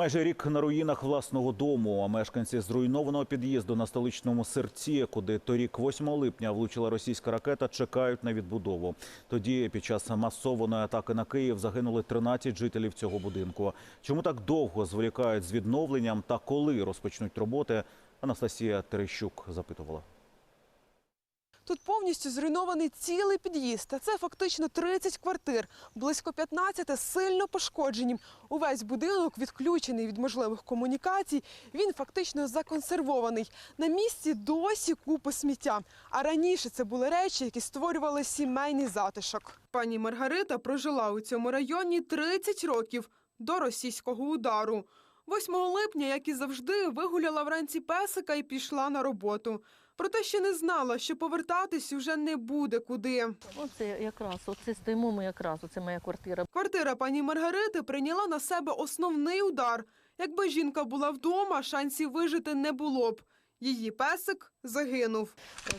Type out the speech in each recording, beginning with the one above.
Майже рік на руїнах власного дому. А мешканці зруйнованого під'їзду на столичному серці, куди торік, 8 липня, влучила російська ракета, чекають на відбудову. Тоді, під час масованої атаки на Київ, загинули 13 жителів цього будинку. Чому так довго зволікають з відновленням та коли розпочнуть роботи? Анастасія Терещук запитувала. Тут повністю зруйнований цілий під'їзд. Та це фактично 30 квартир, близько 15 сильно пошкоджені. Увесь будинок відключений від можливих комунікацій. Він фактично законсервований. На місці досі купи сміття. А раніше це були речі, які створювали сімейний затишок. Пані Маргарита прожила у цьому районі 30 років до російського удару. 8 липня, як і завжди, вигуляла вранці песика і пішла на роботу. Проте ще не знала, що повертатись уже не буде куди. Оце якраз, оце стоїмо ми якраз, оце моя квартира. Квартира пані Маргарити прийняла на себе основний удар. Якби жінка була вдома, шансів вижити не було б. Її песик загинув.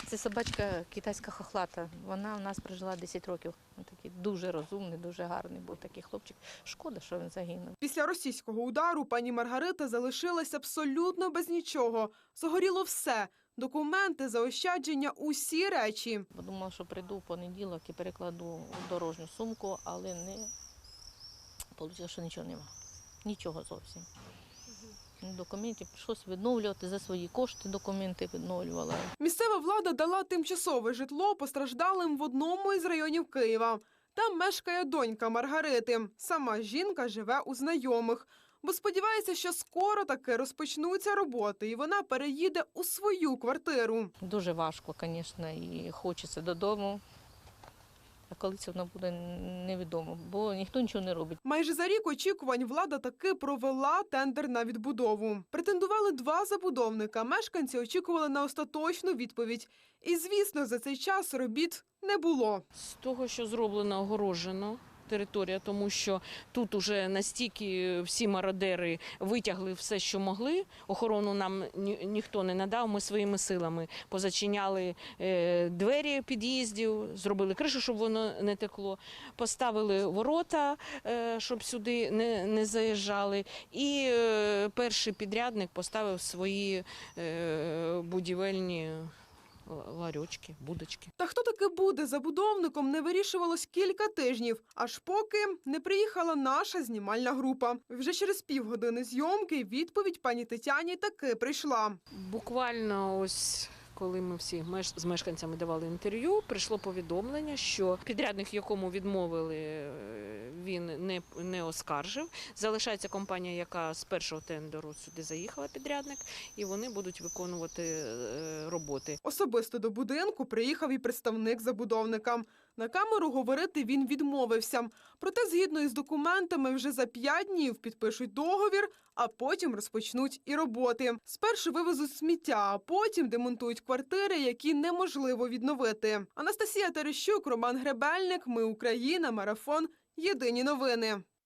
Це собачка китайська хохлата. Вона у нас прожила 10 років. Він такий дуже розумний, дуже гарний був такий хлопчик. Шкода, що він загинув. Після російського удару пані Маргарита залишилась абсолютно без нічого. Загоріло все: документи, заощадження, усі речі. Подумала, що прийду в понеділок і перекладу у дорожню сумку, але не вийшло, що нічого нема. Нічого зовсім. Документів прийшлося відновлювати за свої кошти. Документи відновлювала. Місцева влада дала тимчасове житло постраждалим в одному із районів Києва. Там мешкає донька Маргарити. Сама жінка живе у знайомих, бо сподівається, що скоро таки розпочнуться роботи, і вона переїде у свою квартиру. Дуже важко, звісно, і хочеться додому. А коли це воно буде невідомо, бо ніхто нічого не робить. Майже за рік очікувань влада таки провела тендер на відбудову. Претендували два забудовника. Мешканці очікували на остаточну відповідь. І звісно, за цей час робіт не було. З того, що зроблено огорожено територія, тому що тут уже настільки всі мародери витягли все, що могли. Охорону нам ні, ніхто не надав. Ми своїми силами позачиняли е, двері під'їздів, зробили кришу, щоб воно не текло, поставили ворота, е, щоб сюди не, не заїжджали. І е, перший підрядник поставив свої е, будівельні ларьочки, будочки. Та хто таки буде забудовником, не вирішувалось кілька тижнів, аж поки не приїхала наша знімальна група. Вже через півгодини зйомки відповідь пані Тетяні таки прийшла. Буквально ось. Коли ми всі меш- з мешканцями давали інтерв'ю, прийшло повідомлення, що підрядник, якому відмовили, е, він не, не оскаржив. Залишається компанія, яка з першого тендеру сюди заїхала, підрядник, і вони будуть виконувати е, роботи. Особисто до будинку приїхав і представник забудовника. На камеру говорити він відмовився. Проте, згідно із документами, вже за п'ять днів підпишуть договір, а потім розпочнуть і роботи. Спершу вивезуть сміття, а потім демонтують квартири, які неможливо відновити. Анастасія Терещук, Роман Гребельник. Ми Україна. Марафон. Єдині новини.